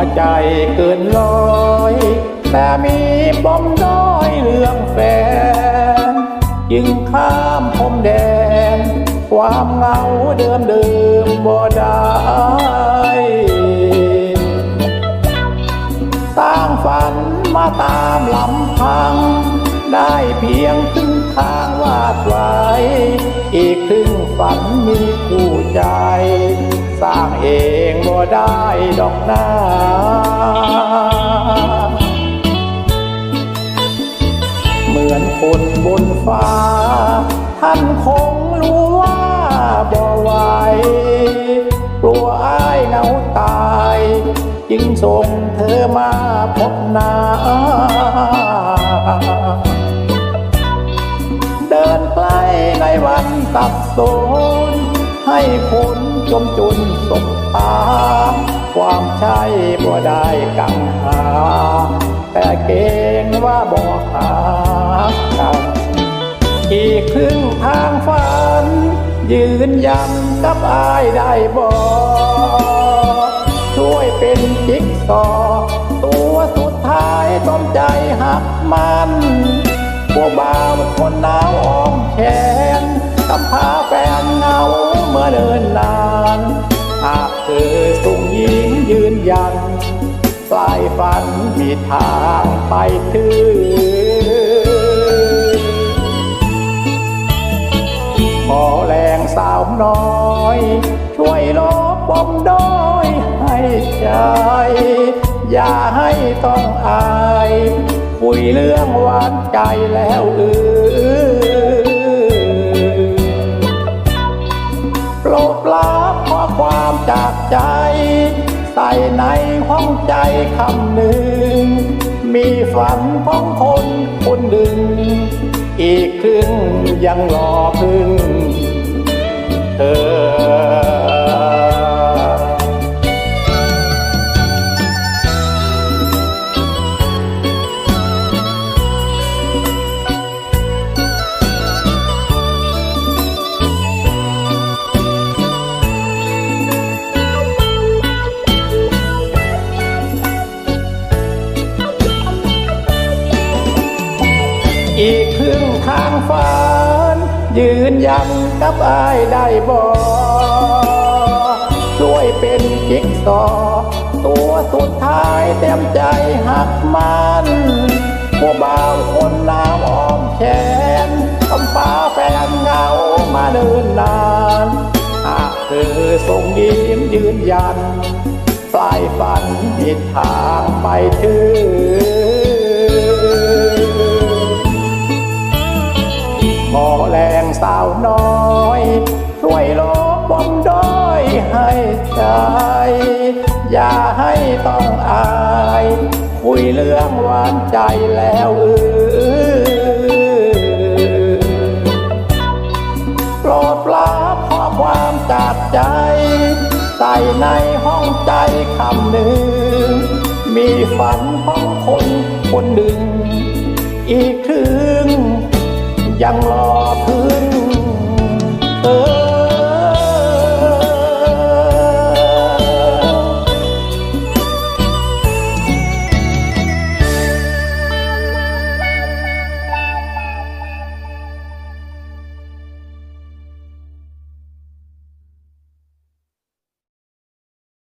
วใจเกินร้อย แต่มีปมด้อยเรื่องแฟนจึงข้ามพรมแดน ความเหงาเดิมเดิมบ่ได้สร้างฝันมาตามลำพัง ได้เพียงครึ่งทางวาดไว้ อีกครึ่งฝันมีคู่ใจ สร้างเองบ่ได้ดอกนาเหมือนคนบนฟ้า ท่านคงรู้ว่าบ่ไหวกลัวอายเหงาตาย จึงส่งเธอมาพบนาเดินใกล้ในวันสับสนให้คน จมจุนสบตา ความใช่บ่ได้กังหา แต่เกรงว่าบ่หากันอีกครึ่งทางฝัน ยืนยันกับอายได้บอกช่วยเป็นจิ๊กซอตัวสุดท้ายต้มใจหักมันพวบ่าวคนหนาวอ้อมแขนำพาแฟนเงาเมื่อเดินนานหากเธอส่งยิ้มยืนยันปลายฝันมีทางไปถึงขอแรงสาวน้อย ช่วยลบปมด้อยให้ใจ อย่าให้ต้องอาย คุยเรื่องหวานใจแล้วเออ ใจคำหนึ่ง มีฝันของคนคนหนึ่ง อีกครึ่งยังรอพึ่ง อีกครึ่งทางฝันยืนยันกับอายได้บอกช่วยเป็นจิ๊กซอตัวสุดท้ายเต็มใจหักมันผู้บ่าวคนนาวอ้อมแขนคำฟ้าแฟนเหงามาเดินนานหากเธอส่งยิ้มยืนยันปลายฝันผิดทางไปถึง แรงสาวน้อย ช่วยลบปมด้อยให้ใจอย่าให้ต้องอาย คุยเรื่องหวานใจแล้วเออโปรดรับข้อความจากใจ ใส่ในห้องใจคำหนึ่ง มีฝันของคนคนหนึ่ง อีกครึ่ง ยังรอเพื่อ